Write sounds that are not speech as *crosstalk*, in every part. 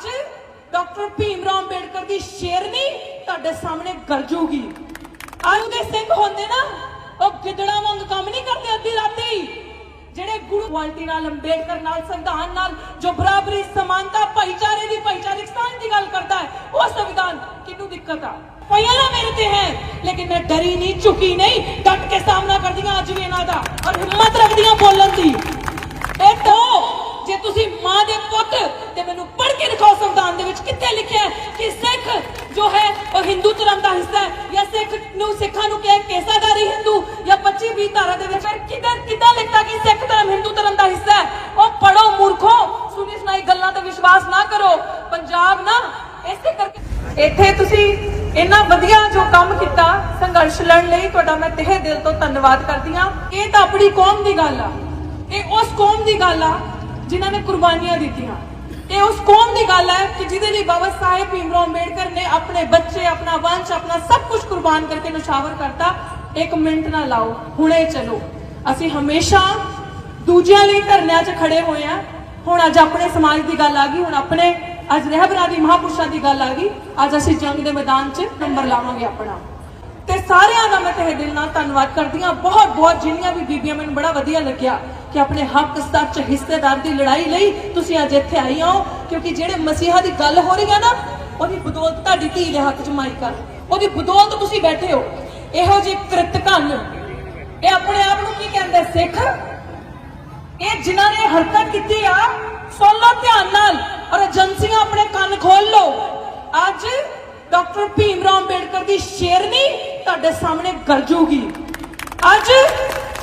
ਅੱਜ ਡਾਕਟਰ ਭੀਮ ਰਾਓ ਅੰਬੇਡਕਰ ਦੀ ਸ਼ੇਰਨੀ ਤੁਹਾਡੇ ਸਾਹਮਣੇ ਗਰਜੂਗੀ ਅੱਜ ਦੇ ਸਿੰਘ ਹੁੰਦੇ ਨਾ, ਉਹ ਗਿੱਦੜਾਂ ਵਾਂਗ ਕੰਮ ਨਹੀਂ ਕਰਦੇ ਅੱਧੀ ਰਾਤੀ। ਜਿਹੜੇ ਗੁਰੂ ਕੁਆਲਿਟੀ ਨਾਲ, ਅੰਬੇਡਕਰ ਨਾਲ, ਸੰਵਿਧਾਨ ਨਾਲ, ਜੋ ਬਰਾਬਰੀ, ਸਮਾਨਤਾ, ਭਾਈਚਾਰੇ ਦੀ ਭਾਈਚਾਰਕ ਸਾਂਝ ਦੀ ਗੱਲ ਕਰਦਾ ਹੈ, ਉਹ ਸੰਵਿਧਾਨ ਕਿਹਨੂੰ ਦਿੱਕਤ ਆ? ਪਹਿਲਾਂ ਮੇਰੇ ਤੇ ਹੈ, ਲੇਕਿਨ ਮੈਂ ਡਰੀ ਨਹੀਂ, ਝੁਕੀ ਨਹੀਂ, ਡਟ ਕੇ ਸਾਹਮਣਾ ਕਰਦੀਆਂ ਅੱਜ ਵੀ ਇਹਨਾਂ ਦਾ, ਔਰ ਹਿੰਮਤ ਰੱਖਦੀਆਂ ਬੋਲਣ ਦੀ। ਇਹ ਤੋਂ ਜੇ ਤੁਸੀਂ ਮਾਂ ਦੇ ਪੁੱਤ, ਤੇ ਮੈਨੂੰ ਕੇ ਦਿਖਾਓ ਸੰਵਿਧਾਨ ਦੇ ਵਿੱਚ ਕਿੱਥੇ ਲਿਖਿਆ ਹੈ ਕਿ ਸਿੱਖ ਜੋ ਹੈ ਉਹ ਹਿੰਦੂ ਧਰਮ ਦਾ ਹਿੱਸਾ ਹੈ ਜਾਂ ਸਿੱਖ ਨੂੰ ਸਿੱਖਾਂ ਨੂੰ ਕਹੇ ਕੇਸਾਦਾਰੀ ਹਿੰਦੂ ਜਾਂ 25 20 ਧਾਰਾ ਦੇ ਵਿੱਚ ਫਿਰ ਕਿੱਦਾਂ ਲਿਖਤਾ ਕਿ ਸਿੱਖ ਧਰਮ ਹਿੰਦੂ ਧਰਮ ਦਾ ਹਿੱਸਾ ਹੈ? ਉਹ ਪੜੋ ਮੂਰਖੋ, ਸੁਣੀ ਸੁਣਾਈ ਗੱਲਾਂ ਤੇ ਵਿਸ਼ਵਾਸ ਨਾ ਕਰੋ, ਪੰਜਾਬ ਨਾ ਇਸੇ ਕਰਕੇ ਇੱਥੇ ਤੁਸੀਂ ਇੰਨਾ ਵਧੀਆ ਜੋ ਕੰਮ ਕੀਤਾ, ਸੰਘਰਸ਼ ਲੜਨ ਲਈ ਤੁਹਾਡਾ ਮੈਂ ਤਹਿ ਦਿਲ ਤੋਂ ਧੰਨਵਾਦ ਕਰਦੀ ਹਾਂ। ਇਹ ਤਾਂ ਆਪਣੀ ਕੌਮ ਦੀ ਗੱਲ ਆ। ਇਹ ਉਸ ਕੌਮ ਦੀ ਗੱਲ ਆ ਜਿਨ੍ਹਾਂ ਨੇ ਕੁਰਬਾਨੀਆਂ ਦਿੱਤੀਆਂ। ਇਹ ਉਸ ਕੌਮ ਦੀ ਗੱਲ ਹੈ ਕਿ ਜਿਹਦੇ ਲਈ ਬਾਬਾ ਸਾਹਿਬ ਭੀਮਰਾਓ ਅੰਬੇਡਕਰ ਨੇ ਆਪਣੇ ਬੱਚੇ, ਆਪਣਾ ਵੰਸ਼, ਆਪਣਾ ਸਭ ਕੁਝ ਕੁਰਬਾਨ ਕਰਕੇ ਨੁਸ਼ਾਵਰ ਕਰਤਾ। ਇੱਕ ਮਿੰਟ ਨਾ ਲਾਓ, ਹੁਣੇ ਚਲੋ। ਅਸੀਂ ਹਮੇਸ਼ਾ ਦੂਜਿਆਂ ਲਈ ਧਰਨਿਆਂ 'ਚ ਖੜੇ ਹੋਏ ਆ ਹੁਣ ਅੱਜ ਆਪਣੇ ਸਮਾਜ ਦੀ ਗੱਲ ਆ ਗਈ, ਹੁਣ ਆਪਣੇ ਅੱਜ ਰਹਿਬਰਾਂ ਦੀ, ਮਹਾਪੁਰਸ਼ਾਂ ਦੀ ਗੱਲ ਆ ਗਈ। ਅੱਜ ਅਸੀਂ ਜੰਗ ਦੇ ਮੈਦਾਨ 'ਚ ਨੰਬਰ ਲਾਵਾਂਗੇ ਆਪਣਾ। ਤੇ ਸਾਰਿਆਂ ਦਾ ਮੈਂ ਤਹਿ ਦਿਲ ਨਾਲ ਧੰਨਵਾਦ ਕਰਦੀ ਹਾਂ। ਬਹੁਤ ਬਹੁਤ ਜਿੰਨੀਆਂ ਵੀ ਬੀਬੀਆਂ, ਮੈਨੂੰ ਬੜਾ ਵਧੀਆ ਲੱਗਿਆ। ਕਿ ਆਪਣੇ ਹੱਕ ਸੱਚ ਹਿੱਸੇਦਾਰ ਦੀ ਲੜਾਈ ਲਈ ਤੁਸੀਂ ਅੱਜ ਇੱਥੇ ਆਈ ਹੋ, ਕਿਉਂਕਿ ਜਿਹੜੇ ਮਸੀਹਾ ਦੀ ਗੱਲ ਹੋ ਰਹੀ ਹੈ ਨਾ, ਉਹਦੀ ਬਦੌਲਤ ਤੁਹਾਡੀ ਧੀ ਦੇ ਹੱਕ 'ਚ ਮਾਈਕ ਆ। ਉਹਦੀ ਬਦੌਲਤ ਤੁਸੀਂ ਬੈਠੇ ਹੋ। ਇਹੋ ਜਿਹੇ ਕ੍ਰਿਤਕਨ ਇਹ ਆਪਣੇ ਆਪ ਨੂੰ ਕੀ ਕਹਿੰਦੇ ਸਿੱਖ? ਇਹ ਜਿਨ੍ਹਾਂ ਨੇ ਹਰਕਤ ਕੀਤੀ ਆ, ਸੁਣ ਲਓ ਧਿਆਨ ਨਾਲ, ਔਰ ਏਜੰਸੀਆਂ ਆਪਣੇ ਕੰਨ ਖੋਲ ਲਓ। ਅੱਜ ਡਾਕਟਰ ਭੀਮ ਰਾਓ ਅੰਬੇਡਕਰ ਦੀ ਸ਼ੇਰਨੀ ਤੁਹਾਡੇ ਸਾਹਮਣੇ ਗਰਜੂਗੀ ਅੱਜ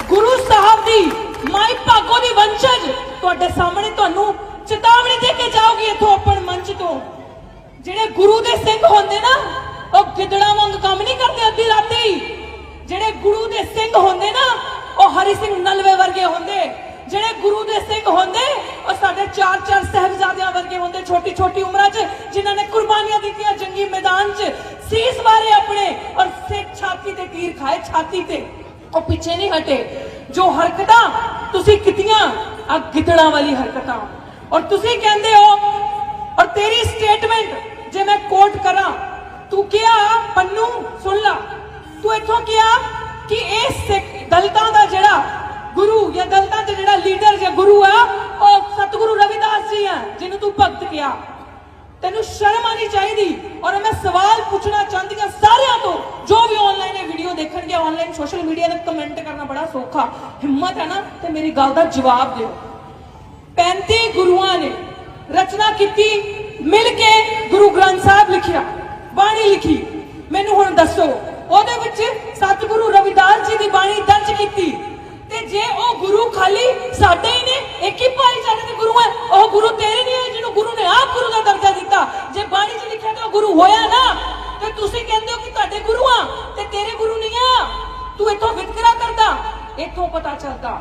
ਗੁਰੂ ਸਾਹਿਬ ਦੀ ਮਾਈ ਭਾਗੋ ਦੀ ਵੰਸ਼ਜ। ਤੁਹਾਡੇ ਸਾਹਮਣੇ ਤੁਹਾਨੂੰ ਚੇਤਾਵਨੀ ਦੇ ਕੇ ਜਾਊਗੀ ਇਥੋਂ ਆਪਣ ਮੰਚ ਤੋਂ। ਜਿਹੜੇ ਗੁਰੂ ਦੇ ਸਿੰਘ ਹੁੰਦੇ ਨਾ, ਉਹ ਗਿੱਦੜਾਂ ਵਾਂਗ ਕੰਮ ਨਹੀਂ ਕਰਦੇ ਅੱਧੀ ਰਾਤੀ। ਜਿਹੜੇ ਗੁਰੂ ਦੇ ਸਿੰਘ ਹੁੰਦੇ ਨਾ, ਉਹ ਹਰੀ ਸਿੰਘ ਨਲਵੇ ਵਰਗੇ ਹੁੰਦੇ। ਜਿਹੜੇ ਗੁਰੂ ਦੇ ਸਿੰਘ ਹੁੰਦੇ, ਉਹ ਸਾਡੇ ਚਾਰ ਚਾਰ ਸਹਿਬਜ਼ਾਦਿਆਂ ਵਰਗੇ ਹੁੰਦੇ ਛੋਟੀ ਛੋਟੀ ਉਮਰਾਂ 'ਚ, ਜਿਨ੍ਹਾਂ ਨੇ ਕੁਰਬਾਨੀਆਂ ਦਿੱਤੀਆਂ ਜੰਗੀ ਮੈਦਾਨ 'ਚ। ਸੀਸ ਮਾਰੇ ਆਪਣੇ ਔਰ ਸਿੱਖ ਛਾਤੀ ਤੇ ਤੀਰ ਖਾਏ, ਛਾਤੀ ਤੇ। ਉਹ ਪਿੱਛੇ ਨਹੀਂ ਹਟੇ। ਜੋ ਹਰਕਤਾਂ ਤੁਸੀਂ ਕੀਤੀਆਂ ਆ ਗਿੱਦੜਾਂ ਵਾਲੀ ਹਰਕਤਾਂ। ਔਰ ਤੁਸੀਂ ਕਹਿੰਦੇ ਹੋ, ਔਰ ਤੇਰੀ ਸਟੇਟਮੈਂਟ ਜੇ ਮੈਂ ਕੋਟ ਕਰਾਂ, ਤੂੰ ਕਿਹਾ, ਪੰਨੂ, ਸੁਣ ਲਾ। ਤੂੰ ਇੱਥੋਂ ਕਿਹਾ ਕਿ ਇਹ ਸਿੱਖ ਦਲਿਤਾਂ ਦਾ ਜਿਹੜਾ ਗੁਰੂ ਜਾਂ ਦਲਤਾਂ ਦਾ ਜਿਹੜਾ ਲੀਡਰ ਜਾਂ ਗੁਰੂ ਆ, ਉਹ ਸਤਿਗੁਰੂ ਰਵਿਦਾਸ ਜੀ ਆ, ਜਿਹਨੂੰ ਤੂੰ ਭਗਤ ਕਿਹਾ। ਤੈਨੂੰ ਸ਼ਰਮ ਆਣੀ ਚਾਹੀਦੀ ਔਰ ਮੈਂ ਸਵਾਲ ਪੁੱਛਣਾ ਚਾਹੁੰਦੀ ਹਾਂ ਸਾਰਿਆਂ ਤੋਂ, ਜੋ ਵੀ ਆਨਲਾਈਨ ਇਹ ਵੀਡੀਓ ਦੇਖਣਗੇ ਆਨਲਾਈਨ ਸੋਸ਼ਲ ਮੀਡੀਆ ਤੇ ਕਮੈਂਟ ਕਰਨਾ ਬੜਾ ਸੌਖਾ। ਹਿੰਮਤ ਹੈ ਨਾ? ਤੇ ਮੇਰੀ ਗੱਲ ਦਾ ਜਵਾਬ ਦਿਓ। 35 ਗੁਰੂਆਂ ਨੇ ਰਚਨਾ ਕੀਤੀ, ਮਿਲ ਕੇ ਗੁਰੂ ਗ੍ਰੰਥ ਸਾਹਿਬ ਲਿਖਿਆ, ਬਾਣੀ ਲਿਖੀ। ਮੈਨੂੰ ਹੁਣ ਦੱਸੋ, ਉਹਦੇ ਵਿੱਚ ਸਤਿਗੁਰੂ ਰਵਿਦਾਸ ਜੀ ਦੀ ਬਾਣੀ ਦਰਜ ਕੀਤੀ। ਤੇ ਜੇ ਉਹ ਗੁਰੂ ਖਾਲੀ ਸਾਡੇ ਹੀ ਨੇ, ਇੱਕ ਹੀ ਭਾਈਚਾਰੇ ਦੇ ਗੁਰੂ ਹੈ, ਉਹ ਗੁਰੂ ਤੇਰੇ ਨਹੀਂ ਹੈ ਜਿਹਨੂੰ ਗੁਰੂ ਨੇ ਆਪ ਗੁਰੂ ਦਾ ਦਰਜਾ ਦਿੱਤਾ। ਜੇ ਬਾਣੀ 'ਚ ਲਿਖਿਆ ਤਾਂ ਗੁਰੂ ਹੋਇਆ ਨਾ, ਤੇ ਤੁਸੀਂ ਕਹਿੰਦੇ ਹੋ ਕਿ ਤੁਹਾਡੇ ਗੁਰੂ ਆ, ਤੇ ਤੇਰੇ ਗੁਰੂ ਨਹੀਂ ਆ। ਤੂੰ ਇੱਥੋਂ ਵਿਤਕਰਾ ਕਰਦਾ, ਇੱਥੋਂ ਪਤਾ ਚੱਲਦਾ।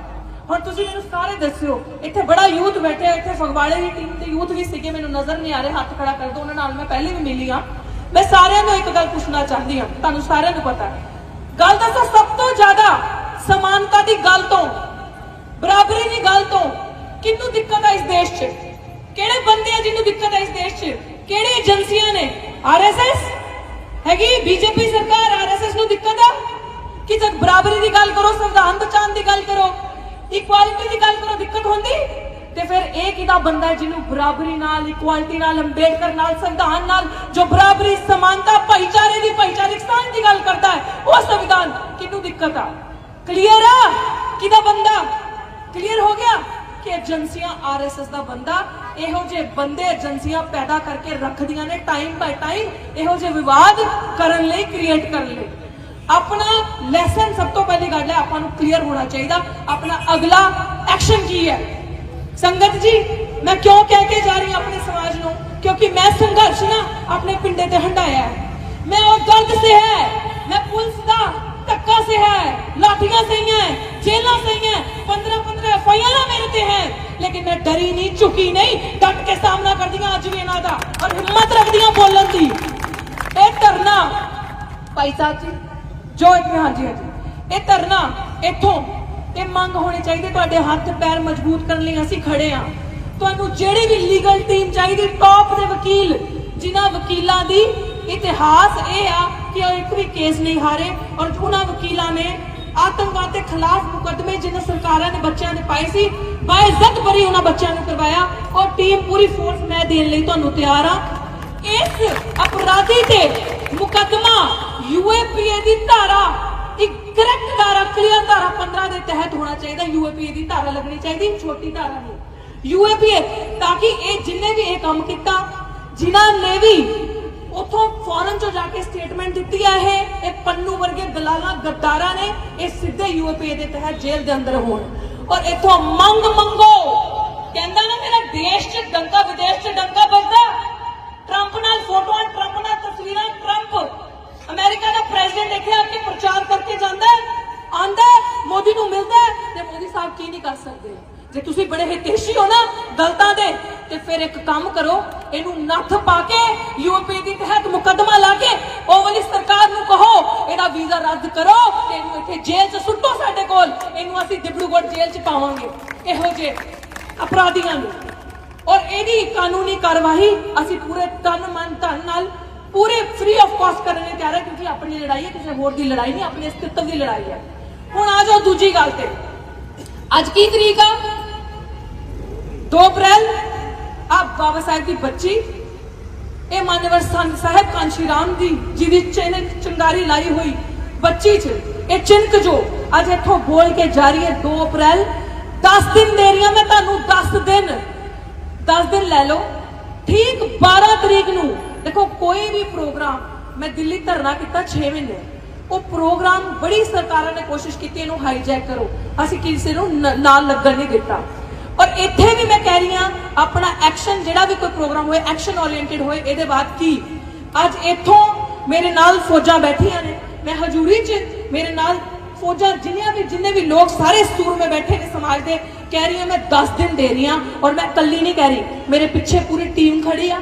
ਹੁਣ ਤੁਸੀਂ ਮੈਨੂੰ ਸਾਰੇ ਦੱਸਿਓ, ਇੱਥੇ ਬੜਾ ਯੂਥ ਬੈਠਿਆ, ਇੱਥੇ ਫਗਵਾੜੇ ਦੀ ਟੀਮ ਤੇ ਯੂਥ ਵੀ ਸੀਗੇ, ਮੈਨੂੰ ਨਜ਼ਰ ਨਹੀਂ ਆ ਰਹੇ, ਹੱਥ ਖੜਾ ਕਰ ਦਿਓ ਉਹਨਾਂ ਨਾਲ ਮੈਂ ਪਹਿਲੇ ਵੀ ਮਿਲੀ ਆ ਮੈਂ ਸਾਰਿਆਂ ਨੂੰ ਇੱਕ ਗੱਲ ਪੁੱਛਣਾ ਚਾਹੁੰਦੀ ਹਾਂ, ਤੁਹਾਨੂੰ ਸਾਰਿਆਂ ਨੂੰ ਪਤਾ ਗੱਲ ਦੱਸਾਂ ਸਭ ਤੋਂ ਜ਼ਿਆਦਾ ਸਮਾਨਤਾ ਦੀ ਗੱਲ ਤੋਂ ਬਰਾਬਰੀ ਦੀ ਗੱਲ ਤੋਂ ਕਿੰਨੂੰ ਦਿੱਕਤ ਹੈ ਇਸ ਦੇਸ਼ 'ਚ ਕਿਹੜੇ ਬੰਦੇ ਆ ਜਿਹਨੂੰ ਦਿੱਕਤ ਹੈ ਇਸ ਦੇਸ਼ 'ਚ ਕਿਹੜੇ ਏਜੰਸੀਆਂ ਨੇ ਆਰਐਸਐਸ ਹੈਗੀ ਬੀਜੇਪੀ ਸਰਕਾਰ ਆਰਐਸਐਸ ਨੂੰ ਦਿੱਕਤ ਆ ਕਿ ਜਦ ਬਰਾਬਰੀ ਦੀ ਗੱਲ ਕਰੋ ਸੰਵਿਧਾਨ ਬਚਾਉਣ ਦੀ ਗੱਲ ਕਰੋ ਇਕੁਆਲਿਟੀ ਦੀ ਗੱਲ ਕਰੋ ਦਿੱਕਤ ਹੁੰਦੀ ਤੇ ਫਿਰ ਇਹ ਕਿਹਦਾ ਬੰਦਾ ਜਿਹਨੂੰ ਬਰਾਬਰੀ ਨਾਲ ਇਕੁਆਲਿਟੀ ਨਾਲ ਅੰਬੇਡਕਰ ਨਾਲ ਸੰਵਿਧਾਨ ਨਾਲ ਜੋ ਬਰਾਬਰੀ ਸਮਾਨਤਾ ਭਾਈਚਾਰੇ ਦੀ ਭਾਈਚਾਰਕ ਦੀ ਗੱਲ ਕਰਦਾ ਹੈ ਉਹ ਸੰਵਿਧਾਨ ਕਿਹਨੂੰ ਦਿੱਕਤ ਆ ਕਲੀਅਰ ਆ? ਕਿਹਦਾ ਬੰਦਾ? ਕਲੀਅਰ ਹੋ ਗਿਆ? ਕਿ ਏਜੰਸੀਆਂ ਆਰਐਸਐਸ ਦਾ ਬੰਦਾ, ਇਹੋ ਜਿਹੇ ਬੰਦੇ ਏਜੰਸੀਆਂ ਪੈਦਾ ਕਰਕੇ ਰੱਖਦੀਆਂ ਨੇ ਟਾਈਮ ਬਾਈ ਟਾਈਮ ਇਹੋ ਜਿਹੇ ਵਿਵਾਦ ਕਰਨ ਲਈ ਕ੍ਰੀਏਟ ਕਰਨ ਲਈ। ਆਪਣਾ ਲੈਸਨ ਸਭ ਤੋਂ ਪਹਿਲੀ ਗੱਲ ਹੈ, ਆਪਾਂ ਨੂੰ ਕਲੀਅਰ ਹੋਣਾ ਚਾਹੀਦਾ। ਆਪਣਾ ਅਗਲਾ ਐਕਸ਼ਨ ਕੀ ਹੈ? ਸੰਗਤ ਜੀ, ਮੈਂ ਕਿਉਂ ਕਹਿ ਕੇ ਜਾ ਰਹੀ ਹਾਂ ਆਪਣੇ ਸਮਾਜ ਨੂੰ? ਕਿਉਂਕਿ ਮੈਂ ਸੰਘਰਸ਼ ਨਾ ਆਪਣੇ ਪਿੰਡੇ ਤੇ ਹੰਡਾਇਆ ਮੈਂ ਉਹ ਦਰਦ ਸੇ ਹੈ। ਮੈਂ ਪੁਲਿਸ ਦਾ ਧੱਕਾ ਸੇ ਹੈ, ਲਾਠੀਆਂ ਸਹੀਆਂ ਹੈ ਜੇਲਾਂ ਸਹੀਆਂ ਹੈ 15 15 ਐਫਆਈਆਰ ਮੇਰੇ ਤੇ ਹੈ। ਲੇਕਿਨ ਮੈਂ ਡਰੀ ਨਹੀਂ, ਝੁਕੀ ਨਹੀਂ, ਡਟ ਕੇ ਸਾਹਮਣਾ ਕਰਦੀਆਂ ਅੱਜ ਵੀ ਇਹਨਾਂ ਦਾ ਔਰ ਹਿੰਮਤ ਰੱਖਦੀਆਂ ਬੋਲਣ ਦੀ। ਇਹ ਧਰਨਾ, ਭਾਈ ਸਾਹਿਬ ਜੀ, ਜੋ ਇੱਕ ਹਾਂਜੀ ਇਹ ਧਰਨਾ ਇੱਥੋਂ ਇਹ ਮੰਗ ਹੋਣੀ ਚਾਹੀਦੀ, ਤੁਹਾਡੇ ਹੱਥ ਪੈਰ ਮਜ਼ਬੂਤ ਕਰਨ ਲਈ ਅਸੀਂ ਖੜੇ ਆ ਤੁਹਾਨੂੰ ਜਿਹੜੀ ਵੀ ਲੀਗਲ ਟੀਮ ਚਾਹੀਦੀ ਟੌਪ ਦੇ ਵਕੀਲ, ਜਿਨ੍ਹਾਂ ਵਕੀਲਾਂ ਦੀ ਇਤਿਹਾਸ ਇਹ ਆ ਕਿ ਉਹ ਇੱਕ ਵੀ ਕੇਸ ਨਹੀਂ ਹਾਰੇ ਔਰ ਉਹਨਾਂ ਵਕੀਲਾਂ ਨੇ ਆਤੰਕਵਾਦ ਦੇ ਖਿਲਾਫ ਮੁਕੱਦਮੇ ਜਿਨ੍ਹਾਂ ਸਰਕਾਰਾਂ ਨੇ ਬੱਚਿਆਂ ਦੇ ਪਾਏ ਸੀ, ਬਾਇਜ਼ਤ ਬਰੀ ਉਹਨਾਂ ਬੱਚਿਆਂ ਨੂੰ ਕਰਵਾਇਆ ਔਰ ਟੀਮ ਪੂਰੀ ਫੋਰਸ ਮੈਂ ਦੇਣ ਲਈ ਤੁਹਾਨੂੰ ਤਿਆਰ ਆ ਇਸ ਅਪਰਾਧੀ ਤੇ ਮੁਕੱਦਮਾ ਯੂਏਪੀਏ ਦੀ ਧਾਰਾ ਇੱਕ ਕਰੈਕਟ ਧਾਰਾ ਕਲੀਅਰ ਧਾਰਾ 15 ਦੇ ਤਹਿਤ ਹੋਣਾ ਚਾਹੀਦਾ ਯੂਏਪੀਏ ਦੀ ਧਾਰਾ ਲੱਗਣੀ ਚਾਹੀਦੀ, ਛੋਟੀ ਧਾਰਾ ਨਹੀਂ। ਯੂਏਪੀਏ ਤਾਂ ਕਿ ਇਹ ਜਿੰਨੇ ਵੀ ਇਹ ਕੰਮ ਕੀਤਾ, ਜਿਨ੍ਹਾਂ ਨੇ ਵੀ ਉਥੋਂ ਫੌਰਨ ਚੋਂ ਜਾ ਕੇ ਸਟੇਟਮੈਂਟ ਦਿੱਤੀ ਹੈ ਇਹ ਇਹ ਪੰਨੂ ਵਰਗੇ ਦਲਾਲਾਂ ਗੱਦਾਰਾਂ ਨੇ, ਇਹ ਸਿੱਧੇ ਯੂਏਪੀਏ ਦੇ ਤਹਿਤ ਜੇਲ੍ਹ ਦੇ ਅੰਦਰ ਹੋਣ। ਔਰ ਇਥੋਂ ਮੰਗ ਮੰਗੋ। ਕਹਿੰਦਾ ਨਾ ਮੇਰਾ ਦੇਸ਼ 'ਚ ਡੰਕਾ, ਵਿਦੇਸ਼ 'ਚ ਡੰਕਾ ਵੱਜਦਾ ਟਰੰਪ ਨਾਲ ਫੋਟੋਆਂ ਟਰੰਪ ਨਾਲ ਤਸਵੀਰਾਂ ਟਰੰਪ ਅਮਰੀਕਾ ਦਾ ਪ੍ਰੈਜ਼ੀਡੈਂਟ ਦੇਖਿਆ ਕਿ ਪ੍ਰਚਾਰ ਕਰਕੇ ਜਾਂਦਾ ਹੈ ਆਂਦਾ, ਮੋਦੀ ਨੂੰ ਮਿਲਦਾ ਤੇ ਮੋਦੀ ਸਾਹਿਬ ਕੀ ਨਹੀਂ ਕਰ ਸਕਦੇ? ਜੇ ਤੁਸੀਂ ਬੜੇ ਹਿਤੇਸ਼ੀ ਹੋ ਨਾ ਦਲਤਾਂ ਦੇ, ਤੇ ਫਿਰ ਇੱਕ ਕੰਮ ਕਰੋ ਇਹਨੂੰ ਨੱਥ ਪਾ ਕੇ ਯੂਪੀ ਦੀ ਤਹਿਤ ਮੁਕੱਦਮਾ ਲਾ ਕੇ ਉਹ ਵਾਲੀ ਸਰਕਾਰ ਨੂੰ ਕਹੋ, ਇਹਦਾ ਵੀਜ਼ਾ ਰੱਦ ਕਰੋ ਤੇ ਇਹਨੂੰ ਇੱਥੇ ਜੇਲ੍ਹ 'ਚ ਸੁੱਟੋ ਸਾਡੇ ਕੋਲ। ਇਹਨੂੰ ਅਸੀਂ ਡਿਬਰੂਗੜ੍ਹ ਜੇਲ੍ਹ 'ਚ ਪਾਵਾਂਗੇ। ਇਹੋ ਜਿਹੇ ਅਪਰਾਧੀਆਂ ਨੂੰ। ਔਰ ਇਹਦੀ ਕਾਨੂੰਨੀ ਕਾਰਵਾਈ ਅਸੀਂ ਪੂਰੇ ਤਨ ਮਨ ਧਨ ਨਾਲ, ਪੂਰੇ ਫ੍ਰੀ ਆਫ ਕਾਸਟ ਕਰਨ ਲਈ ਤਿਆਰ ਹੈ, ਕਿਉਂਕਿ ਆਪਣੀ ਲੜਾਈ ਹੈ, ਕਿਸੇ ਹੋਰ ਦੀ ਲੜਾਈ ਨਹੀਂ, ਆਪਣੇ ਅਸਤਿਤਵ ਦੀ ਲੜਾਈ ਹੈ। ਹੁਣ ਆ ਜਾਓ ਦੂਜੀ ਗੱਲ ਤੇ। ਅੱਜ ਕੀ ਤਰੀਕ ਆ? 2 ਅਪ੍ਰੈਲ ਆ ਬਾਬਾ ਸਾਹਿਬ ਦੀ ਬੱਚੀ, ਇਹ ਮਾਨਵਰ ਸੰਤ ਸਾਹਿਬ ਕਾਂਸ਼ੀ ਰਾਮ ਦੀ, ਜਿਹਦੀ ਚੈਨ ਚੰਗਾਰੀ ਲਾਈ ਹੋਈ ਬੱਚੀ ਚ, ਇਹ ਚਿੰਕ ਜੋ ਅੱਜ ਇੱਥੋਂ ਬੋਲ ਕੇ ਜਾ ਰਹੀ ਹੈ 2 ਅਪ੍ਰੈਲ। 10 ਦਿਨ ਦੇ ਰਹੀ ਹਾਂ ਮੈਂ ਤੁਹਾਨੂੰ 10 ਦਿਨ। 10 ਦਿਨ ਲੈ ਲਓ। ਠੀਕ 12 ਤਰੀਕ ਨੂੰ, ਦੇਖੋ ਕੋਈ ਵੀ ਪ੍ਰੋਗਰਾਮ, ਮੈਂ ਦਿੱਲੀ ਧਰਨਾ ਕੀਤਾ 6 ਮਹੀਨੇ। ਉਹ ਪ੍ਰੋਗਰਾਮ ਬੜੀ ਸਰਕਾਰਾਂ ਨੇ ਕੋਸ਼ਿਸ਼ ਕੀਤੀ, ਇਹਨੂੰ ਹਾਈਜੈਕ ਕਰੋ। ਅਸੀਂ ਕਿਸੇ ਨੂੰ, ਨਾਲ ਲੱਗਣ ਨਹੀਂ ਦਿੱਤਾ। ਔਰ ਇੱਥੇ ਵੀ ਮੈਂ ਕਹਿ ਰਹੀ ਹਾਂ, ਆਪਣਾ ਐਕਸ਼ਨ ਜਿਹੜਾ ਵੀ ਕੋਈ ਪ੍ਰੋਗਰਾਮ ਹੋਏ ਐਕਸ਼ਨ ਓਰੀਐਂਟਡ ਹੋਏ, ਇਹਦੇ ਬਾਅਦ ਕੀ? ਅੱਜ ਇੱਥੋਂ ਮੇਰੇ ਨਾਲ ਫੌਜਾਂ ਬੈਠੀਆਂ ਨੇ। ਮੈਂ ਹਜੂਰੀ 'ਚ ਮੇਰੇ ਨਾਲ ਫੌਜਾਂ ਜਿੰਨੀਆਂ ਵੀ ਜਿੰਨੇ ਵੀ ਲੋਕ ਸਾਰੇ ਸੂਰਮੇ ਬੈਠੇ ਨੇ ਸਮਾਜ ਦੇ, ਕਹਿ ਰਹੀ ਹਾਂ ਮੈਂ 10 ਦਿਨ ਦੇ ਰਹੀ ਹਾਂ ਔਰ ਮੈਂ ਇਕੱਲੀ ਨਹੀਂ ਕਹਿ ਰਹੀ। ਮੇਰੇ ਪਿੱਛੇ ਪੂਰੀ ਟੀਮ ਖੜੀ ਆ।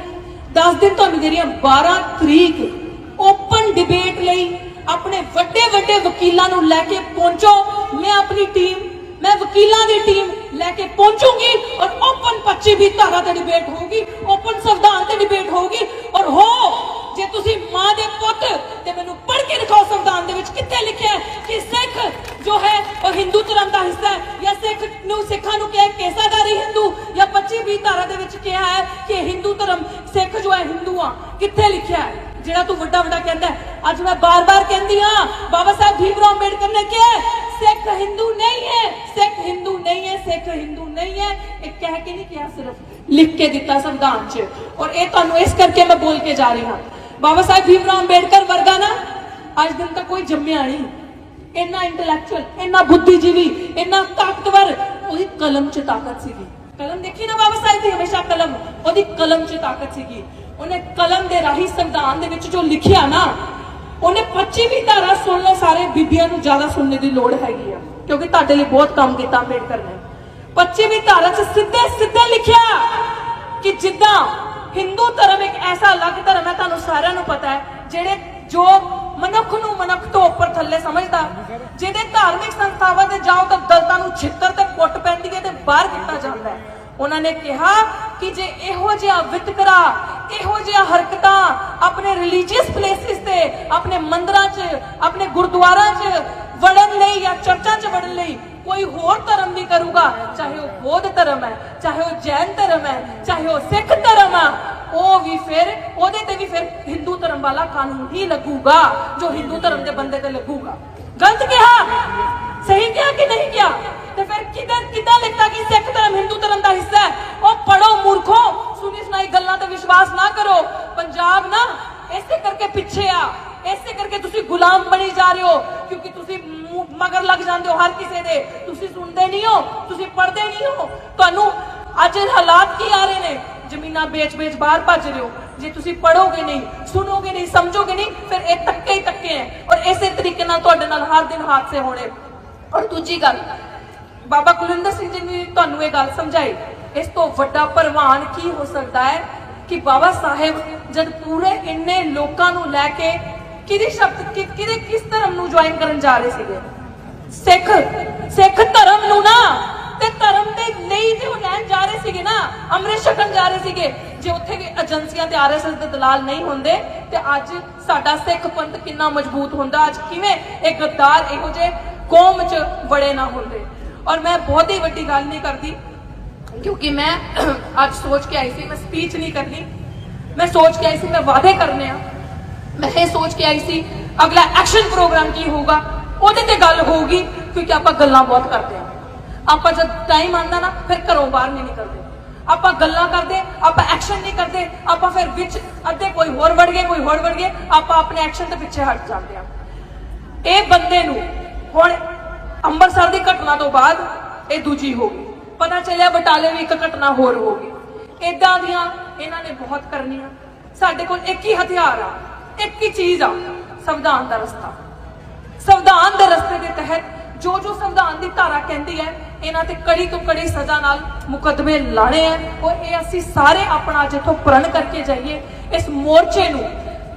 10 ਦਿਨ ਤੁਹਾਨੂੰ ਦੇ ਰਹੀ ਹਾਂ 12 ਤਰੀਕ ਓਪਨ ਡਿਬੇਟ ਲਈ ਆਪਣੇ ਵੱਡੇ ਵੱਡੇ ਵਕੀਲਾਂ ਨੂੰ ਲੈ ਕੇ ਪਹੁੰਚੋ। ਮੈਂ ਆਪਣੀ ਟੀਮ ਮੈਂ ਵਕੀਲਾਂ ਦੀ ਟੀਮ ਲੈ ਕੇ ਪਹੁੰਚੂਗੀ ਔਰ ਓਪਨ 25 ਵੀ ਧਾਰਾ ਤੇ ਡਿਬੇਟ ਹੋਊਗੀ, ਓਪਨ ਸੰਵਿਧਾਨ ਤੇ ਡਿਬੇਟ ਹੋਊਗੀ। ਔਰ ਹੋ, ਜੇ ਤੁਸੀਂ ਮਾਂ ਦੇ ਪੁੱਤ ਤੇ ਮੈਨੂੰ ਪੜ੍ਹ ਕੇ ਦਿਖਾਓ ਸੰਵਿਧਾਨ ਦੇ ਵਿੱਚ ਕਿੱਥੇ ਲਿਖਿਆ ਹੈ ਕਿ ਸਿੱਖ ਜੋ ਹੈ ਉਹ ਹਿੰਦੂ ਧਰਮ ਦਾ ਹਿੱਸਾ ਹੈ ਜਾਂ ਸਿੱਖ ਨੂੰ ਸਿੱਖਾਂ ਨੂੰ ਕਿਹਾ ਕੇਸਾਦਾਰੀ ਹਿੰਦੂ ਜਾਂ 25 ਵੀ ਧਾਰਾ ਦੇ ਵਿੱਚ ਕਿਹਾ ਹੈ ਕਿ ਹਿੰਦੂ ਧਰਮ ਸਿੱਖ ਜੋ ਹੈ ਹਿੰਦੂ ਆ। ਕਿੱਥੇ ਲਿਖਿਆ ਹੈ? ਜਿਹੜਾ ਤੂੰ ਵੱਡਾ ਵੱਡਾ ਕਹਿੰਦਾ ਅੱਜ ਮੈਂ ਬਾਰ-ਬਾਰ ਕਹਿੰਦੀ ਹਾਂ, ਬਾਬਾ ਸਾਹਿਬ ਭੀਮਰਾਓ ਅੰਬੇਡਕਰ ਨੇ ਕਿਹਾ ਸਿੱਖ ਹਿੰਦੂ ਨਹੀਂ ਹੈ। ਨਹੀਂ ਹੈ ਸਿੱਖ ਹਿੰਦੂ ਨਹੀਂ ਹੈ ਇਹ ਕਹਿ ਕੇ ਨਹੀਂ ਕਿਹਾ ਸਿਰਫ ਲਿਖ ਕੇ ਦਿੱਤਾ ਸੰਵਿਧਾਨ 'ਚ ਔਰ ਇਹ ਤੁਹਾਨੂੰ ਇਸ ਕਰਕੇ ਮੈਂ ਬੋਲ ਕੇ ਜਾ ਰਹੀ ਹਾਂ ਬਾਬਾ ਸਾਹਿਬ ਭੀਮਰਾਓ ਅੰਬੇਡਕਰ ਵਰਗਾ ਨਾ ਅੱਜ ਦਿਨ ਤੱਕ ਕੋਈ ਜੰਮਿਆ ਨਹੀਂ ਇੰਨਾ ਇੰਟੈਲੈਕਚੁਅਲ ਇੰਨਾ ਬੁੱਧੀਜੀਵੀ ਇੰਨਾ ਤਾਕਤਵਰ ਉਹਦੀ ਕਲਮ 'ਚ ਤਾਕਤ ਸੀਗੀ ਕਲਮ ਦੇਖੀ ਨਾ ਬਾਬਾ ਸਾਹਿਬ ਦੀ ਹਮੇਸ਼ਾ ਕਲਮ ਉਹਦੀ ਕਲਮ 'ਚ ਤਾਕਤ ਸੀਗੀ ਉਹਨੇ ਕਲਮ ਦੇ ਰਾਹੀਂ ਸੰਵਿਧਾਨ ਦੇ ਵਿੱਚ ਜੋ ਲਿਖਿਆ ਨਾ ਉਹਨੇ 25ਵੀਂ ਧਾਰਾ ਸੁਣ ਲਓ ਸਾਰੇ ਬੀਬੀਆਂ ਨੂੰ ਜ਼ਿਆਦਾ ਸੁਣਨੇ ਦੀ ਲੋੜ ਹੈਗੀ ਆ ਕਿਉਂਕਿ ਤੁਹਾਡੇ ਲਈ ਬਹੁਤ ਕੰਮ ਕੀਤਾ ਅੰਬੇਡਕਰ ਨੇ। 25ਵੀਂ ਧਾਰਾ 'ਚ ਸਿੱਧੇ ਸਿੱਧੇ ਲਿਖਿਆ ਕਿ ਜਿੱਦਾਂ ਹਿੰਦੂ ਧਰਮ ਇੱਕ ਐਸਾ ਅਲੱਗ ਧਰਮ ਹੈ, ਤੁਹਾਨੂੰ ਸਾਰਿਆਂ ਨੂੰ ਪਤਾ ਹੈ, ਜਿਹੜੇ ਜੋ ਮਨੁੱਖ ਨੂੰ ਮਨੁੱਖ ਤੋਂ ਉੱਪਰ ਥੱਲੇ ਸਮਝਦਾ, ਜਿਹਦੇ ਧਾਰਮਿਕ ਸੰਸਥਾਵਾਂ ਤੇ ਜਾਓ ਤਾਂ ਦਲਤਾਂ ਨੂੰ ਛਿੱਤਰ ਤੇ ਕੁੱਟ ਪੈਂਦੀ ਹੈ ਤੇ ਬਾਹਰ ਕੀਤਾ ਜਾਂਦਾ ਹੈ। ਉਹਨਾਂ ਨੇ ਕਿਹਾ ਕਿ ਜੇ ਇਹੋ ਜਿਹਾ ਵਿਤਕਰਾ, ਇਹੋ ਜਿਹਾ ਹਰਕਤਾਂ ਆਪਣੇ ਰਿਲੀਜੀਅਸ ਪਲੇਸਿਸ ਤੇ, ਆਪਣੇ ਮੰਦਰਾਂ 'ਚ, ਆਪਣੇ ਗੁਰਦੁਆਰਾਂ 'ਚ ਵੜਨ ਲਈ ਜਾਂ ਚਰਚਾਂ 'ਚ ਵੜਨ ਲਈ ਕੋਈ ਹੋਰ ਧਰਮ ਵੀ ਕਰੂਗਾ। ਚਾਹੇ ਉਹ ਬੋਧ ਧਰਮ ਹੈ, ਚਾਹੇ ਉਹ ਜੈਨ ਧਰਮ ਹੈ, ਚਾਹੇ ਉਹ ਸਿੱਖ ਧਰਮ ਆ, ਉਹ ਵੀ ਫਿਰ, ਉਹਦੇ ਤੇ ਵੀ ਫਿਰ ਹਿੰਦੂ ਧਰਮ ਵਾਲਾ ਕਾਨੂੰਨ ਹੀ ਲੱਗੂਗਾ, ਜੋ ਹਿੰਦੂ ਧਰਮ ਦੇ ਬੰਦੇ ਤੇ ਲੱਗੂਗਾ। ਗਲਤ ਕਿਹਾ ਕਿ ਨਹੀਂ ਕਿਹਾ ਤੇ ਫਿਰ ਕਿਦਾਂ ਕਿਦਾਂ ਲਿਖਤਾ ਕਿ ਸਿੱਖ ਧਰਮ ਹਿੰਦੂ ਧਰਮ ਦਾ ਹਿੱਸਾ ਹੈ ਉਹ ਪੜੋ ਮੂਰਖੋ ਸੁਣੀ ਸੁਣਾਈ ਗੱਲਾਂ ਤੇ ਵਿਸ਼ਵਾਸ ਨਾ ਕਰੋ ਪੰਜਾਬ ਨਾ ਇਸੇ ਕਰਕੇ ਪਿੱਛੇ ਆ ਇਸੇ ਕਰਕੇ ਤੁਸੀਂ ਗੁਲਾਮ ਬਣੀ ਜਾ ਰਹੇ ਹੋ ਕਿਉਂਕਿ ਤੁਸੀਂ ਮੂੰਹ ਮਗਰ ਲੱਗ ਜਾਂਦੇ ਹੋ ਹਰ ਕਿਸੇ ਦੇ ਤੁਸੀਂ ਸੁਣਦੇ ਨਹੀਂ ਹੋ ਤੁਸੀਂ ਪੜ੍ਹਦੇ ਨਹੀਂ ਹੋ ਤੁਹਾਨੂੰ ਅੱਜ ਹਾਲਾਤ ਕੀ ਆ ਰਹੇ ਨੇ? ਜ਼ਮੀਨਾਂ ਵੇਚ-ਵੇਚ ਬਾਹਰ ਭੱਜ ਰਹੇ ਹੋ। ਜੇ ਤੁਸੀਂ ਪੜੋਗੇ ਨਹੀਂ, ਸੁਣੋਗੇ ਨਹੀਂ, ਸਮਝੋਗੇ ਨਹੀਂ, ਫਿਰ ਇਹ ਤੱਕੇ ਹੀ ਤੱਕੇ ਹੈ। ਔਰ ਇਸੇ ਤਰੀਕੇ ਨਾਲ ਤੁਹਾਡੇ ਨਾਲ ਹਰ ਦਿਨ ਹਾਦਸੇ ਹੋਣੇ। ਔਰ ਦੂਜੀ ਗੱਲ, ਬਾਬਾ ਕੁਲਿੰਦਰ ਸਿੰਘ ਜੀ ਨੇ ਤੁਹਾਨੂੰ ਇਹ ਗੱਲ ਸਮਝਾਈ। ਇਸ ਤੋਂ ਵੱਡਾ ਪ੍ਰਵਾਨ ਕੀ ਹੋ ਸਕਦਾ ਹੈ ਕਿ ਬਾਬਾ ਸਾਹਿਬ ਜਦ ਪੂਰੇ ਇੰਨੇ ਲੋਕਾਂ ਨੂੰ ਲੈ ਕੇ ਕਿਹਦੇ ਸ਼ਬਦ ਕਿਹਦੇ ਕਿਸ ਧਰਮ ਨੂੰ ਜੁਆਇਨ ਕਰਨ ਜਾ ਰਹੇ ਸੀਗੇ? ਸਿੱਖ ਸਿੱਖ ਧਰਮ ਨੂੰ ਨਾ, ਤੇ ਧਰਮ ਦੇ 23 ਤੇ ਉਹ ਲੈਣ ਜਾ ਰਹੇ ਸੀਗੇ ਨਾ, ਅੰਮ੍ਰਿਤ ਛਕਣ ਜਾ ਰਹੇ ਸੀਗੇ। ਜੇ ਉੱਥੇ ਏਜੰਸੀਆਂ ਤੇ ਆਰਐਸਐਸ ਦੇ ਦਲਾਲ ਨਹੀਂ ਹੁੰਦੇ, ਤੇ ਅੱਜ ਸਾਡਾ ਸਿੱਖ ਪੰਥ ਕਿੰਨਾ ਮਜ਼ਬੂਤ ਹੁੰਦਾ, ਅੱਜ ਕਿਵੇਂ ਇਹ ਗੱਦਾਰ ਇਹੋ ਜਿਹੇ ਕੌਮ 'ਚ ਬੜੇ ਨਾ ਹੁੰਦੇ। ਔਰ ਮੈਂ ਬਹੁਤ ਹੀ ਵੱਡੀ ਗੱਲ ਨਹੀਂ ਕਰਦੀ, ਕਿਉਂਕਿ ਮੈਂ *clears throat* ਅੱਜ ਸੋਚ ਕੇ ਆਈ ਸੀ, ਮੈਂ ਸਪੀਚ ਨਹੀਂ ਕਰਨੀ। ਮੈਂ ਸੋਚ ਕੇ ਆਈ ਸੀ, ਮੈਂ ਵਾਅਦੇ ਕਰਨੇ ਆ। ਮੈਂ ਇਹ ਸੋਚ ਕੇ ਆਈ ਸੀ, ਅਗਲਾ ਐਕਸ਼ਨ ਪ੍ਰੋਗਰਾਮ ਕੀ ਹੋਊਗਾ, ਉਹਦੇ ਤੇ ਗੱਲ ਹੋਊਗੀ, ਕਿਉਂਕਿ ਆਪਾਂ ਗੱਲਾਂ ਬਹੁਤ ਕਰਦੇ ਆ। ਆਪਾਂ ਜਦ ਟਾਈਮ ਆਉਂਦਾ ਨਾ, ਫਿਰ ਘਰੋਂ ਬਾਹਰ ਨਹੀਂ ਨਿਕਲਦੇ। ਆਪਾਂ ਗੱਲਾਂ ਕਰਦੇ, ਆਪਾਂ ਐਕਸ਼ਨ ਨਹੀਂ ਕਰਦੇ, ਆਪਾਂ ਫਿਰ ਵਿੱਚ ਅੱਧੇ ਕੋਈ ਹੋਰ ਵੜ ਗਏ, ਕੋਈ ਹੋਰ ਵੜ ਗਏ, ਆਪਾਂ ਆਪਣੇ ਐਕਸ਼ਨ ਦੇ ਪਿੱਛੇ ਹਟ ਜਾਂਦੇ ਆ ਇਹ ਬੰਦੇ ਨੂੰ ਹੁਣ ਅੰਮ੍ਰਿਤਸਰ ਦੀ ਘਟਨਾ ਤੋਂ ਬਾਅਦ ਇਹ ਦੂਜੀ ਹੋ ਗਈ। ਪਤਾ ਚੱਲਿਆ ਬਟਾਲੇ ਵੀ ਇੱਕ ਘਟਨਾ ਹੋਰ ਹੋ ਗਈ। ਇਦਾਂ ਦੀਆਂ ਇਹਨਾਂ ਨੇ ਬਹੁਤ ਕਰਨੀਆਂ। ਸਾਡੇ ਕੋਲ ਇੱਕ ਹੀ ਹਥਿਆਰ ਆ, ਇੱਕ ਹੀ ਚੀਜ਼ ਆ, ਸੰਵਿਧਾਨ ਦਾ ਰਸਤਾ। ਸੰਵਿਧਾਨ ਦੇ ਰਸਤੇ ਦੇ ਤਹਿਤ ਜੋ ਜੋ ਸੰਵਿਧਾਨ ਦੀ ਧਾਰਾ ਕਹਿੰਦੀ ਹੈ, ਇਹਨਾਂ ਤੇ ਕੜੀ ਤੋਂ ਕੜੀ ਸਜ਼ਾ ਨਾਲ ਮੁਕੱਦਮੇ ਲਾਣੇ ਆ ਔਰ ਇਹ ਅਸੀਂ ਸਾਰੇ ਆਪਣਾ ਜਿੱਥੋਂ ਪ੍ਰਣ ਕਰਕੇ ਜਾਈਏ। ਇਸ ਮੋਰਚੇ ਨੂੰ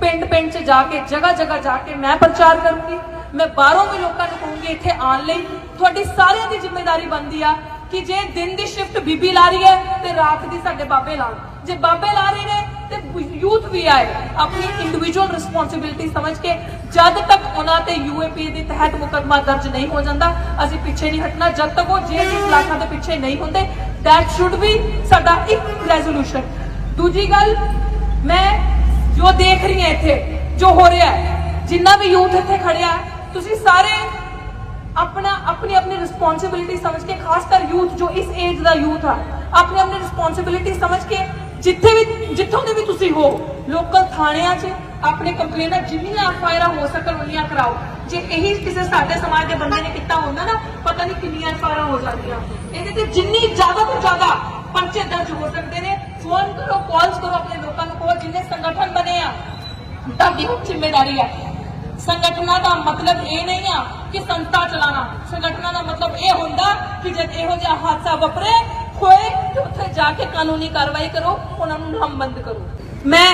ਪਿੰਡ ਪਿੰਡ 'ਚ ਜਾ ਕੇ, ਜਗ੍ਹਾ ਜਗ੍ਹਾ ਜਾ ਕੇ ਮੈਂ ਪ੍ਰਚਾਰ ਕਰੂੰਗੀ, ਮੈਂ ਬਾਹਰੋਂ ਵੀ ਲੋਕਾਂ ਨੂੰ ਕਹੂੰਗੀ, ਇੱਥੇ ਆਉਣ ਲਈ ਤੁਹਾਡੀ ਸਾਰਿਆਂ ਦੀ ਜ਼ਿੰਮੇਵਾਰੀ ਬਣਦੀ ਆ। ਕਿ ਜੇ ਦਿਨ ਦੀ ਸ਼ਿਫਟ ਬੀਬੀ ਲਾ ਰਹੀ ਹੈ ਤੇ ਰਾਤ ਦੀ ਸਾਡੇ ਬਾਬੇ ਲਾਉਣ ਜੇ ਬਾਬੇ ਲਾ ਰਹੇ ਨੇ ਤੇ ਯੂਥ ਵੀ ਆਏ, ਆਪਣੀ ਇੰਡੀਵਿਜੂਅਲ ਰਿਸਪੌਂਸਿਬਿਲਟੀ ਸਮਝ ਕੇ ਜਦ ਤੱਕ ਉਹਨਾਂ ਤੇ ਯੂਏਪੀ ਦੇ ਤਹਿਤ ਮੁਕੱਦਮਾ ਦਰਜ ਨਹੀਂ ਹੋ ਜਾਂਦਾ, ਅਸੀਂ ਪਿੱਛੇ ਨਹੀਂ ਹਟਣਾ। ਜਦ ਤੱਕ ਉਹ ਜੇਲ੍ਹ ਦੀ ਸਲਾਖਾਂ ਦੇ ਪਿੱਛੇ ਨਹੀਂ ਹੁੰਦੇ ਦੈਟ ਸ਼ੁੱਡ ਬੀ ਸਾਡਾ ਇੱਕ ਰੈਜ਼ੋਲੂਸ਼ਨ ਦੂਜੀ ਗੱਲ, ਮੈਂ ਜੋ ਦੇਖ ਰਹੀ ਹਾਂ ਇੱਥੇ, ਜੋ ਹੋ ਰਿਹਾ ਜਿੰਨਾ ਵੀ ਯੂਥ ਇੱਥੇ ਖੜਿਆ, ਤੁਸੀਂ ਸਾਰੇ ਰਿਸਪੌਂਸਿਬਿਲਿਟੀ ਸਮਝ ਕੇ, ਖਾਸ ਕਰ ਯੂਥ ਜੋ ਇਸ ਏਜ ਦਾ ਯੂਥ ਆ, ਆਪਣੀ ਆਪਣੀ ਰਿਸਪੌਂਸਿਬਿਲਿਟੀ ਸਮਝ ਕੇ, ਜਿੱਥੇ ਵੀ, ਜਿੱਥੋਂ ਦੇ ਵੀ ਤੁਸੀਂ ਹੋ ਲੋਕਲ ਥਾਣਿਆਂ 'ਚ ਆਪਣੇ ਕੰਪਲੇਨਾਂ ਜਿੰਨੀਆਂ ਐਫਆਈਆਰ ਹੋ ਸਕਣ, ਉਨੀਆਂ ਕਰਾਓ। ਜੇ ਇਹੀ ਕਿਸੇ ਸਾਡੇ ਸਮਾਜ ਦੇ ਬੰਦੇ ਨੇ ਕੀਤਾ ਹੁੰਦਾ ਨਾ, ਪਤਾ ਨਹੀਂ ਕਿੰਨੀਆਂ ਐਫਆਈਆਰ ਹੋ ਜਾਂਦੀਆਂ। ਇਹਦੇ ਤੇ ਜਿੰਨੀ ਜ਼ਿਆਦਾ ਤੋਂ ਜ਼ਿਆਦਾ ਪਰਚੇ ਦਰਜ ਹੋ ਸਕਦੇ ਨੇ ਫੋਨ ਕਰੋ ਕਾਲਸ ਕਰੋ ਆਪਣੇ ਲੋਕਾਂ ਨੂੰ ਕਹੋ ਜਿੰਨੇ ਸੰਗਠਨ ਬਣੇ ਆ। ਤੁਹਾਡੀ ਹੁਣ ਜ਼ਿੰਮੇਵਾਰੀ ਹੈ ਸੰਗਠਨਾਂ ਦਾ ਮਤਲਬ ਇਹ ਨਹੀਂ ਆ ਕਿ ਸੰਸਥਾ ਚਲਾਣਾ। ਸੰਗਠਨਾਂ ਦਾ ਮਤਲਬ ਇਹ ਹੁੰਦਾ ਕਿ ਜਦ ਇਹੋ ਜਿਹਾ ਹਾਦਸਾ ਵਾਪਰੇ ਹੋਏ ਤੇ ਉੱਥੇ ਜਾ ਕੇ ਕਾਨੂੰਨੀ ਕਾਰਵਾਈ ਕਰੋ ਉਹਨਾਂ ਨੂੰ ਨਾਮਬੰਦ ਕਰੋ। ਮੈਂ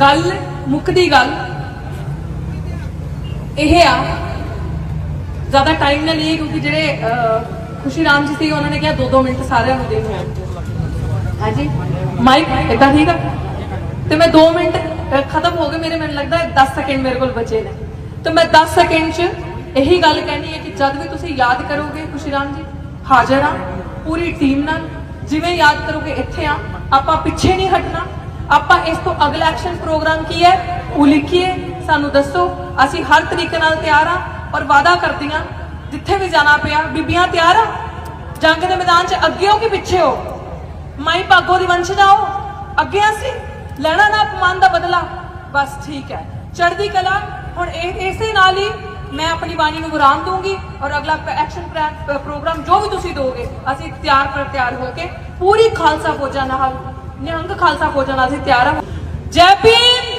ਗੱਲ ਮੁੱਕਦੀ ਗੱਲ ਇਹ ਆ ਜ਼ਿਆਦਾ ਟਾਈਮ ਨਾ ਲਈਏ ਕਿਉਂਕਿ ਜਿਹੜੇ ਅਹ, ਖੁਸ਼ੀ ਰਾਮ ਜੀ ਸੀ ਉਹਨਾਂ ਨੇ ਕਿਹਾ 2-2 ਮਿੰਟ ਸਾਰਿਆਂ ਨੂੰ ਦੇਣੇ ਆ। ਹਾਂਜੀ? ਮਾਈਕ ਇਦਾਂ ਠੀਕ ਆ? ਤੇ ਮੈਂ 2 ਮਿੰਟ ਖਤਮ ਹੋ ਗਏ ਮੇਰੇ ਮੈਨੂੰ ਲੱਗਦਾ ਹੈ 10 ਸੈਕਿੰਡ ਮੇਰੇ ਕੋਲ ਬਚੇ ਨੇ। ਤਾਂ ਮੈਂ 10 ਸੈਕਿੰਡ 'ਚ ਇਹੀ ਗੱਲ ਕਹਿਣੀ ਹੈ ਕਿ ਜਦ ਵੀ ਤੁਸੀਂ ਯਾਦ ਕਰੋਗੇ ਖੁਸ਼ੀ ਰਾਮ ਜੀ, ਹਾਜ਼ਰ ਆ ਪੂਰੀ ਟੀਮ ਨਾਲ। ਜਿਵੇਂ ਯਾਦ ਕਰੋਗੇ ਇੱਥੇ ਆ ਆਪਾਂ ਪਿੱਛੇ ਨਹੀਂ ਹਟਣਾ। ਆਪਾਂ ਇਸ ਤੋਂ ਅਗਲਾ ਐਕਸ਼ਨ ਪ੍ਰੋਗਰਾਮ ਕੀ ਹੈ? ਉਹ ਲਿਖੀਏ, ਸਾਨੂੰ ਦੱਸੋ। ਅਸੀਂ ਹਰ ਤਰੀਕੇ ਨਾਲ ਤਿਆਰ ਆ ਔਰ ਵਾਅਦਾ ਕਰਦੀਆਂ, ਜਿੱਥੇ ਵੀ ਜਾਣਾ ਪਿਆ, ਬੀਬੀਆਂ ਤਿਆਰ ਆ? ਜੰਗ ਦੇ ਮੈਦਾਨ 'ਚ ਅੱਗੇ ਹੋ ਕਿ ਪਿੱਛੇ ਹੋ? ਮਾਈ ਭਾਗੋ ਦੀ ਵੰਸ਼ ਜਾਓ ਅੱਗੇ ਅਸੀਂ? ਲੈਣਾ ਨਾ ਅਪਮਾਨ ਦਾ ਬਦਲਾ? ਬਸ ਠੀਕ ਹੈ। ਚੜ੍ਹਦੀ ਕਲਾ ਹੁਣ ਇਹ ਇਸੇ ਨਾਲ ਹੀ ਮੈਂ ਆਪਣੀ ਬਾਣੀ ਨੂੰ ਵਿਰਾਮ ਦੂੰਗੀ ਔਰ ਅਗਲਾ ਐਕਸ਼ਨ ਪ੍ਰੋਗਰਾਮ ਜੋ ਵੀ ਤੁਸੀਂ ਦੋਗੇ, ਅਸੀਂ ਤਿਆਰ ਪਰ ਤਿਆਰ ਹੋ ਕੇ ਪੂਰੀ ਖਾਲਸਾ ਫੌਜਾਂ ਨਾਲ, ਨਿਹੰਗ ਖਾਲਸਾ ਫੌਜਾਂ ਨਾਲ ਅਸੀਂ ਤਿਆਰ ਹਾਂ। ਜੈ ਭੀਮ!